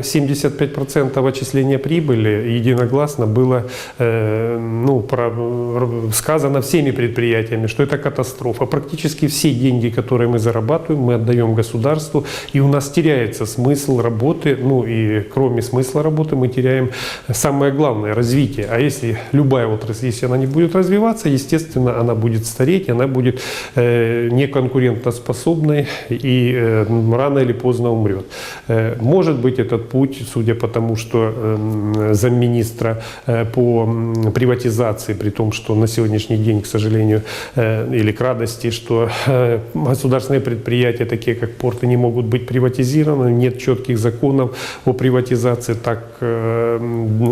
75% отчисления прибыли единогласно было э, ну, про- сказано всеми предприятиями, что это катастрофа. Практически все деньги, которые мы зарабатываем, мы отдаем государству, и у нас теряется смысл работы, ну и кроме смысла работы мы теряем самое главное – развитие. А если любая отрасль, если она не будет развиваться, естественно, она будет стареть, она будет э, неконкурентоспособной и э, рано или поздно умрет. Э, может быть, путь, судя по тому, что э, замминистра э, по приватизации, при том, что на сегодняшний день, к сожалению, э, или к радости, что э, государственные предприятия, такие как порты, не могут быть приватизированы, нет четких законов о приватизации, так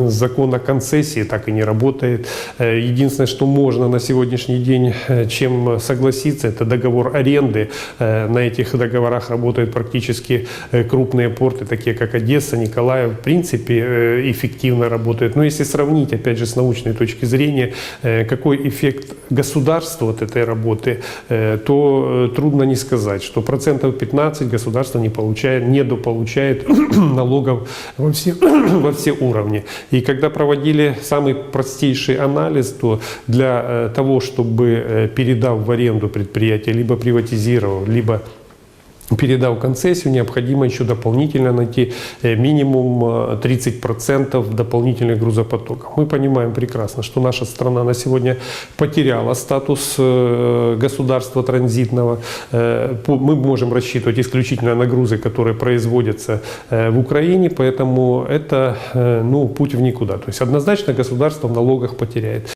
закон о концессии так и не работает. Единственное, что можно на сегодняшний день, чем согласиться, это договор аренды. На этих договорах работают практически крупные порты, такие как Одесса, Николаев, в принципе, э, эффективно работают. Но если сравнить, опять же, с научной точки зрения, э, какой эффект государства от этой работы, э, то трудно не сказать, что процентов 15 государство не получает, недополучает налогов во все, во все уровни. И когда проводили самый простейший анализ, то для того, чтобы, передав в аренду предприятие, либо приватизировав, либо передав концессию, необходимо еще дополнительно найти э, минимум э, 30% дополнительных грузопотоков. Мы понимаем прекрасно, что наша страна на сегодня потеряла статус э, государства транзитного. Э, Мы можем рассчитывать исключительно на грузы, которые производятся э, в Украине, поэтому это э, ну, путь в никуда. То есть однозначно государство в налогах потеряет.